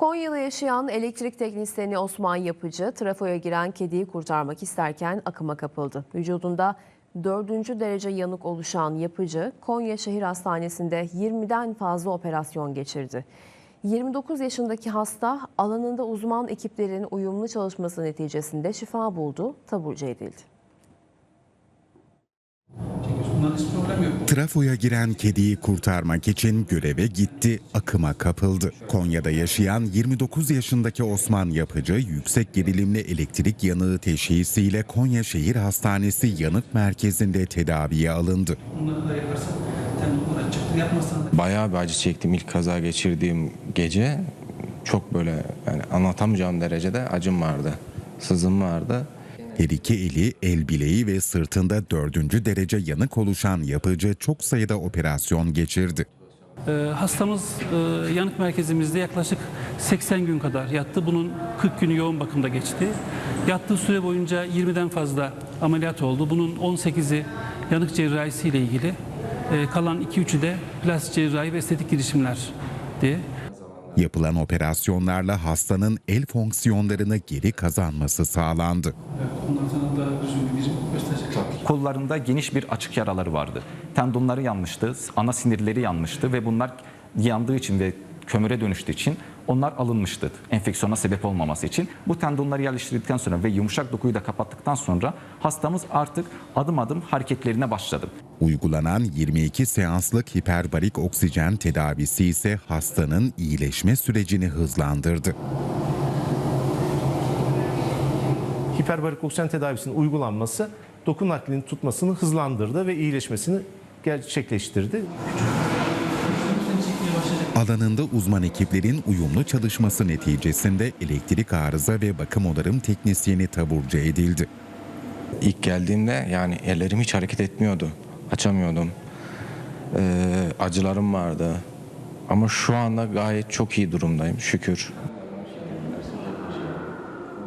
Konya'da yaşayan elektrik teknisyeni Osman Yapıcı trafoya giren kediyi kurtarmak isterken akıma kapıldı. Vücudunda 4. derece yanık oluşan Yapıcı Konya Şehir Hastanesi'nde 20'den fazla operasyon geçirdi. 29 yaşındaki hasta alanında uzman ekiplerin uyumlu çalışması neticesinde şifa buldu, taburcu edildi. Trafoya giren kediyi kurtarmak için göreve gitti, akıma kapıldı. Konya'da yaşayan 29 yaşındaki Osman Yapıcı yüksek gerilimli elektrik yanığı teşhisiyle Konya Şehir Hastanesi Yanık Merkezi'nde tedaviye alındı. Bayağı bir acı çektim ilk kaza geçirdiğim gece. Çok böyle yani anlatamayacağım derecede acım vardı. Sızım vardı. Her iki eli, el bileği ve sırtında dördüncü derece yanık oluşan yapıcı çok sayıda operasyon geçirdi. Ee, hastamız e, yanık merkezimizde yaklaşık 80 gün kadar yattı. Bunun 40 günü yoğun bakımda geçti. Yattığı süre boyunca 20'den fazla ameliyat oldu. Bunun 18'i yanık cerrahisi ile ilgili. Ee, kalan 2-3'ü de plastik cerrahi ve estetik girişimlerdi. Yapılan operasyonlarla hastanın el fonksiyonlarını geri kazanması sağlandı. Kollarında geniş bir açık yaraları vardı. Tendonları yanmıştı, ana sinirleri yanmıştı ve bunlar yandığı için ve kömüre dönüştüğü için onlar alınmıştı. Enfeksiyona sebep olmaması için. Bu tendonları yerleştirdikten sonra ve yumuşak dokuyu da kapattıktan sonra hastamız artık adım adım hareketlerine başladı. Uygulanan 22 seanslık hiperbarik oksijen tedavisi ise hastanın iyileşme sürecini hızlandırdı. hiperbarik oksijen tedavisinin uygulanması doku naklinin tutmasını hızlandırdı ve iyileşmesini gerçekleştirdi. Alanında uzman ekiplerin uyumlu çalışması neticesinde elektrik arıza ve bakım onarım teknisyeni taburcu edildi. İlk geldiğimde yani ellerim hiç hareket etmiyordu. Açamıyordum. Ee, acılarım vardı. Ama şu anda gayet çok iyi durumdayım şükür.